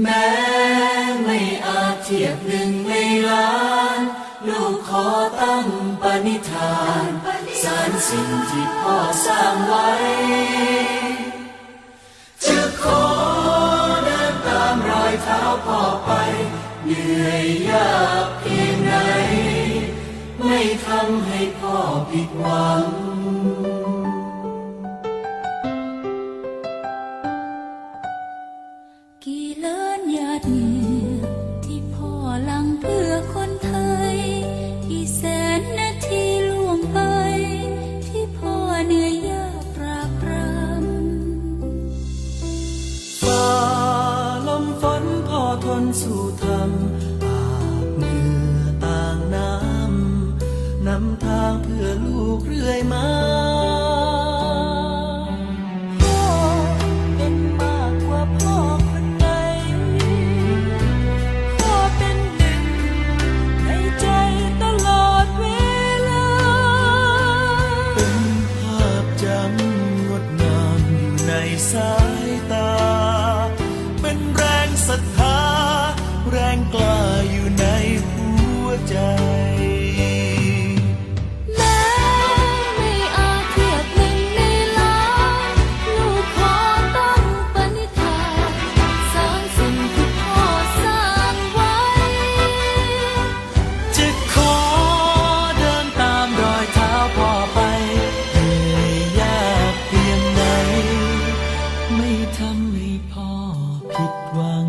แม้ไม่อาจเทียบหนึ่งในล้าน ลูกขอตั้งปณิธานสารสิ่งที่พ่อสร้างไว้ จะขอเดินตามรอยเท้าพ่อไป เหนื่อยยาก อทนสู้ทำอาบเหงื่อต่างน้ำนำทางเพื่อลูกเรื่อยมาพ่อเป็นมากกว่าพ่อคนใดพ่อเป็นหนึ่งในใจตล ทำให้พ่อผิดหวัง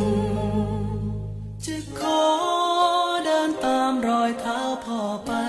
逃跑吧。